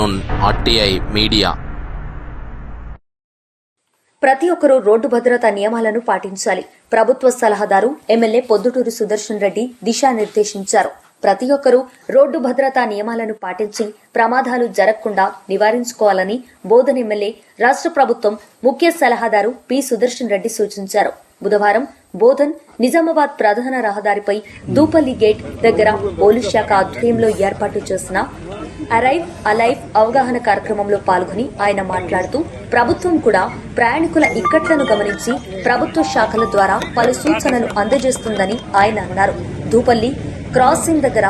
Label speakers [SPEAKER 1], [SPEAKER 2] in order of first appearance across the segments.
[SPEAKER 1] Afternoon RTI media.
[SPEAKER 2] ప్రతి ఒక్కరూ road భద్రతా నియమాలను పాటించాలి. ప్రభుత్వ సలహాదారు ఎమ్మెల్యే పొద్దుటూరు సుదర్శన్ రెడ్డి దిశానిర్దేశించారు. ప్రతి ఒక్కరూ రోడ్డు భద్రతా నియమాలను పాటించి ప్రమాదాలు జరగకుండా నివారించుకోవాలని బోధన్ ఎమ్మెల్యే రాష్ట్ర ప్రభుత్వం ముఖ్య సలహాదారు పి. సుదర్శన్ రెడ్డి సూచించారు. బుధవారం బోధన్ నిజామాబాద్ ప్రధాన రహదారిపై దూపల్లి గేట్ దగ్గర పోలీస్ శాఖ ఆధ్వర్యంలో ఏర్పాటు చేసిన అరైవ్ అలైవ్ అవగాహన కార్యక్రమంలో పాల్గొని ఆయన మాట్లాడుతూ ప్రభుత్వం కూడా ప్రయాణికుల ఇక్కట్లను గమనించి ప్రభుత్వ శాఖల ద్వారా పలు సూచనలు అందజేస్తుందని ఆయన అన్నారు. దూపల్లి క్రాసింగ్ దగ్గర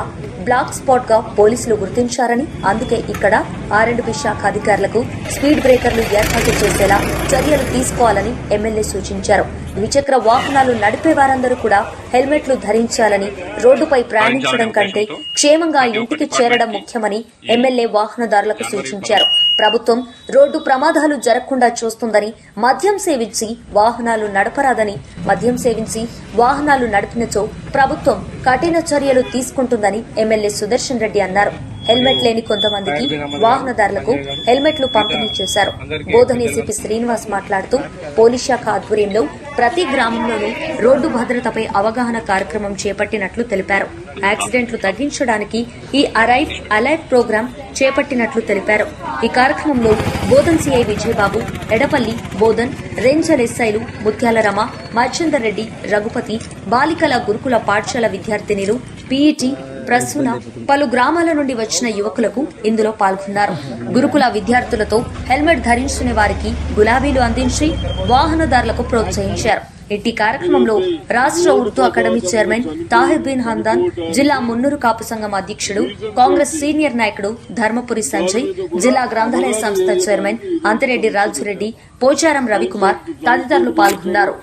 [SPEAKER 2] బ్లాక్ స్పాట్గా పోలీసులు గుర్తించారని అందుకే ఇక్కడ ఆర్ఎండ్బి శాఖ అధికారులకు స్పీడ్ బ్రేకర్లు ఏర్పాటు చేసేలా చర్యలు తీసుకోవాలని ఎమ్మెల్యే సూచించారు. ద్విచక్ర వాహనాలు నడిపే వారందరూ కూడా హెల్మెట్లు ధరించాలని రోడ్డుపై ప్రయాణించడం కంటే క్షేమంగా ఇంటికి చేరడం ముఖ్యమని ఎమ్మెల్యే వాహనదారులకు సూచించారు. ప్రభుత్వం రోడ్డు ప్రమాదాలు జరగకుండా చూస్తుందని మద్యం సేవించి వాహనాలు నడపరాదని మద్యం సేవించి వాహనాలు నడిపినచో ప్రభుత్వం కఠిన చర్యలు తీసుకుంటుందని ఎమ్మెల్యే సుదర్శన్ రెడ్డి అన్నారు. హెల్మెట్ లేని కొంతమందికి వాహనదారులకు హెల్మెట్లు పంపిణీ చేశారు. బోధన ఏసీపీ శ్రీనివాస్ మాట్లాడుతూ పోలీస్ శాఖ ఆధ్వర్యంలో ప్రతి గ్రామంలోనూ రోడ్డు భద్రతపై అవగాహన కార్యక్రమం చేపట్టినట్లు తెలిపారు. యాక్సిడెంట్లు తగ్గించడానికి ఈ అరైవ్ అలైవ్ ప్రోగ్రాం చేపట్టినట్లు తెలిపారు. ఈ కార్యక్రమంలో బోధన్ సిఐ విజయబాబు ఎడపల్లి బోధన్ రేంజర్ ఎస్ఐలు ముత్యాల రమ మర్చందర్ రెడ్డి రఘుపతి బాలికల గురుకుల పాఠశాల విద్యార్థినిలు పీఈటీ ప్రసూన పలు గ్రామాల నుండి వచ్చిన యువకులకు ఇందులో పాల్గొన్నారు. గురుకుల విద్యార్థులతో హెల్మెట్ ధరించుకునే వారికి గులాబీలు అందించి వాహనదారులకు ప్రోత్సహించారు. ఇట్టి కార్యక్రమంలో రాష్ట్ర ఉర్దూ అకాడమీ చైర్మన్ తాహిర్ బిన్ హందాన్ జిల్లా మున్నూరు కాపు సంఘం అధ్యక్షుడు కాంగ్రెస్ సీనియర్ నాయకుడు ధర్మపురి సంజయ్ జిల్లా గ్రంథాలయ సంస్థ చైర్మన్ అంతిరెడ్డి రాజురెడ్డి పోచారం రవికుమార్ తదితరులు పాల్గొన్నారు.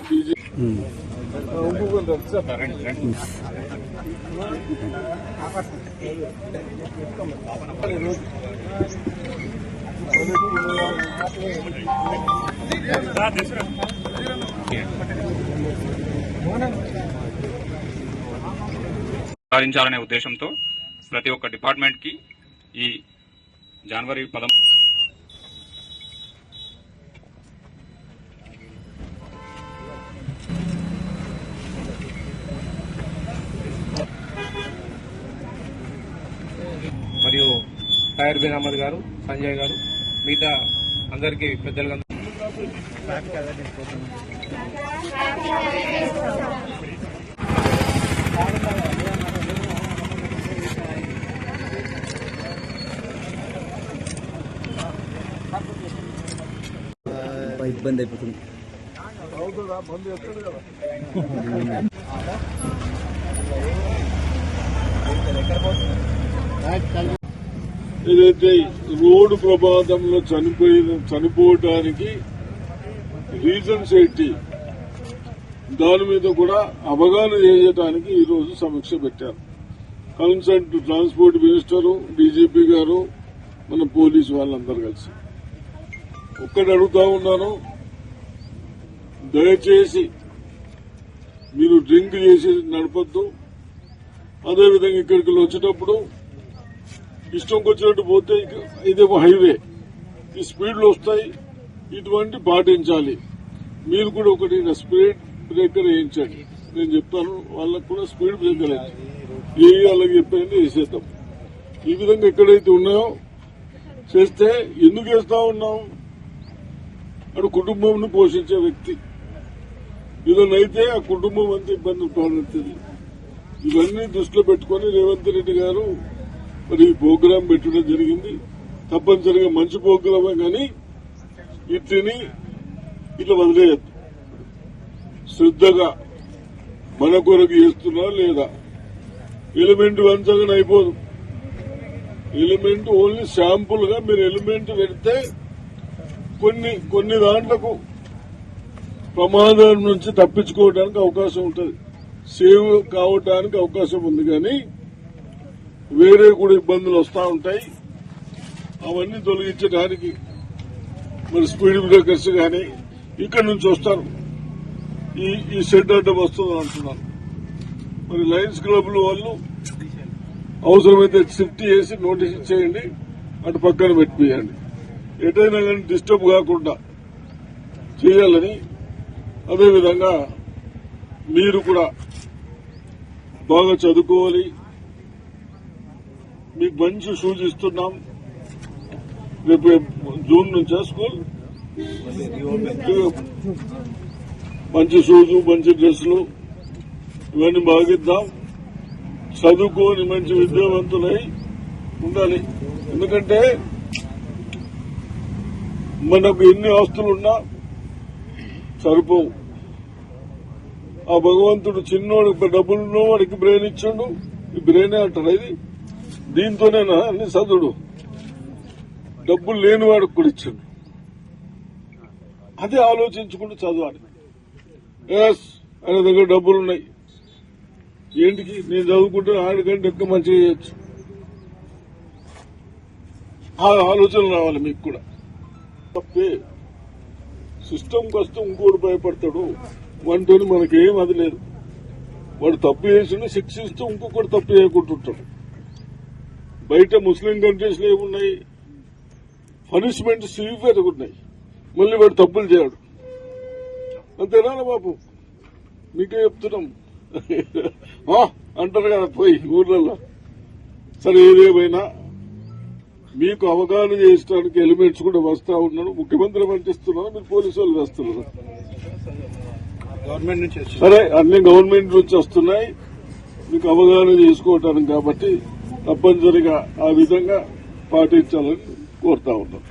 [SPEAKER 3] సాధించాలనే ఉద్దేశంతో ప్రతి ఒక్క డిపార్ట్మెంట్కి ఈ జనవరి పదం
[SPEAKER 4] టైర్ బిన్ అహ్మద్ గారు సంజయ్ గారు మిగతా అందరికీ పెద్దలుగా
[SPEAKER 5] ఇబ్బంది అయిపోతుంది
[SPEAKER 6] ఏదైతే రోడ్డు ప్రమాదంలో చనిపోయి చనిపోవటానికి రీజన్స్ ఏంటి? దాని మీద కూడా అవగాహన చేయడానికి ఈరోజు సమీక్ష పెట్టారు. కన్సల్ట్ ట్రాన్స్పోర్ట్ మినిస్టర్ డీజీపీ గారు మన పోలీసు వాళ్ళందరూ కలిసి. ఒక్కటి అడుగుతా ఉన్నాను. దయచేసి మీరు డ్రింక్ చేసి నడపద్దు. అదేవిధంగా ఇక్కడికి వచ్చేటప్పుడు ఇష్టంకి వచ్చినట్టు పోతే ఇక- ఇది ఒక హైవే. ఈ స్పీడ్లు వస్తాయి ఇటువంటి పాటించాలి. మీరు కూడా ఒకటి స్పీడ్ బ్రేకర్ వేయించండి. నేను చెప్తాను వాళ్ళకు కూడా స్పీడ్ బ్రేకర్ వేయించండి. ఏ వాళ్ళకి చెప్పండి వేసేద్దాం. ఈ విధంగా ఎక్కడైతే ఉన్నాయో చేస్తే ఎందుకు వేస్తా ఉన్నాం అటు కుటుంబంను పోషించే వ్యక్తి. ఇదనైతే ఆ కుటుంబం అంతా ఇబ్బంది పడుతుంది ఇవన్నీ దృష్టిలో పెట్టుకుని రేవంత్ రెడ్డి గారు మరి ఈ ప్రోగ్రాం పెట్టడం జరిగింది. తప్పనిసరిగా మంచి ప్రోగ్రామే కానీ వీటిని ఇట్లా వదిలేయద్దు. శ్రద్ధగా మన కొరకు చేస్తున్నా లేదా? ఎలిమెంట్ వంచగానే అయిపోదు. ఎలిమెంట్ ఓన్లీ శాంపుల్గా మీరు ఎలిమెంట్ పెడితే కొన్ని కొన్ని దాంట్లకు ప్రమాదం నుంచి తప్పించుకోవడానికి అవకాశం ఉంటుంది. సేవ్ కావడానికి అవకాశం ఉంది కానీ వేరే కూడా ఇబ్బందులు వస్తూ ఉంటాయి. అవన్నీ తొలగించడానికి మరి స్పీడ్ బ్రేకర్స్ కానీ ఇక్కడ నుంచి వస్తారు. ఈ ఈ షెడ్ అడ్డం వస్తుంది అంటున్నారు. మరి లయన్స్ క్లబ్ల వాళ్ళు అవసరమైతే షిఫ్ట్ చేసి నోటీస్ ఇచ్చేయండి అటు పక్కన పెట్టిపోయండి. ఎటైనా కానీ డిస్టర్బ్ కాకుండా చేయాలని అదేవిధంగా మీరు కూడా బాగా చదువుకోవాలి. మీకు మంచి షూస్ ఇస్తున్నాం. రేపు జూన్ నుంచా స్కూల్? మంచి షూజు మంచి డ్రెస్సులు ఇవన్నీ బాగిద్దాం. చదువుకొని మంచి విద్యావంతులై ఉండాలి. ఎందుకంటే మనకు ఎన్ని ఆస్తులున్నా సరిపోవు. ఆ భగవంతుడు చిన్నోడు డబ్బులున్నో వాడికి బ్రెయిన్ ఇచ్చాడు. ఈ బ్రెయినే అంటారు. ఇది దీంతోనేనా అన్ని చదువుడు డబ్బులు లేని వాడికి కూడా ఇచ్చిండు అదే ఆలోచించుకుంటూ చదవాలి. ఎస్ ఆయన దగ్గర డబ్బులు ఉన్నాయి ఏంటికి? నేను చదువుకుంటే ఆడికంటే ఎక్కువ మంచిగా చేయొచ్చు. ఆ ఆలోచన రావాలి మీకు కూడా. తప్పే. సిస్టమ్కి వస్తే ఇంకోటి భయపడతాడు. వంటని మనకేం అది లేదు. వాడు తప్పు చేసిన శిక్షిస్తూ ఇంకొకటి తప్పు చేయకుంటుంటాడు. బయట ముస్లిం కంట్రీస్లో ఏమున్నాయి? పనిష్మెంట్ సివియర్ ఉన్నాయి. మళ్ళీ వాడు తప్పులు చేయడు. అంతేనా బాబు? మీకే చెప్తున్నాం. ఆ, అంటారు కదా పోయి ఊర్లలో. సరే ఏదేమైనా మీకు అవగాహన చేయడానికి ఎలిమెంట్స్ కూడా వస్తా ఉన్నాడు. ముఖ్యమంత్రి పంపిస్తున్నారు? మీరు పోలీసు వాళ్ళు వేస్తున్నారు?
[SPEAKER 4] గవర్నమెంట్ నుంచి
[SPEAKER 6] సరే అన్ని గవర్నమెంట్ నుంచి వస్తున్నాయి. మీకు అవగాహన చేసుకోవటానికి కాబట్టి తప్పనిసరిగా ఆ విధంగా పాటించాలని కోరుతా ఉన్నాం.